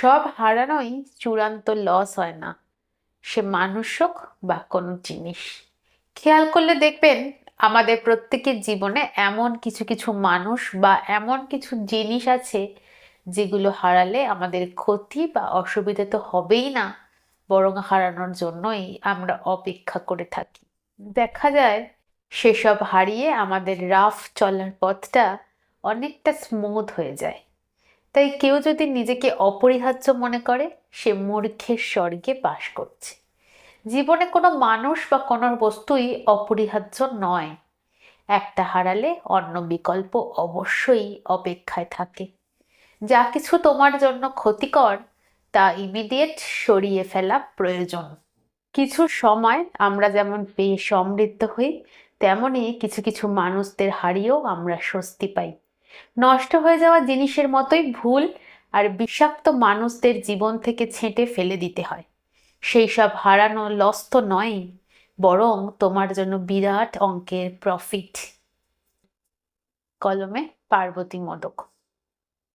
সব হারানোই চূড়ান্ত লস হয় না। সে মানুষ হোক বা কোনো জিনিস। খেয়াল করলে দেখবেন আমাদের প্রত্যেকের জীবনে এমন কিছু কিছু মানুষ বা এমন কিছু জিনিস আছে যেগুলো হারালে আমাদের ক্ষতি বা অসুবিধা তো হবেই না, বরং হারানোর জন্যই আমরা অপেক্ষা করে থাকি। দেখা যায় সেসব হারিয়ে আমাদের রাফ চলার পথটা অনেকটা স্মুথ হয়ে যায়। তাই কেউ যদি নিজেকে অপরিহার্য মনে করে, সে মূর্খের স্বর্গে বাস করছে। জীবনে কোনো মানুষ বা কোনো বস্তুই অপরিহার্য নয়। একটা হারালে অন্য বিকল্প অবশ্যই অপেক্ষায় থাকে। যা কিছু তোমার জন্য ক্ষতিকর, তা ইমিডিয়েট সরিয়ে ফেলা প্রয়োজন। কিছু সময় আমরা যেমন পেয়ে সমৃদ্ধ হই তেমনই কিছু কিছু মানুষদের হারিয়েও আমরা স্বস্তি পাই। নষ্ট হয়ে যাওয়া জিনিসের মতোই ভুল আর বিষাক্ত মানুষদের জীবন থেকে ছেঁটে ফেলে দিতে হয়। সেই সব হারানো লস তো নয়, বরং তোমার জন্য বিরাট অঙ্কের প্রফিট কলমে পার্বতী মোদক।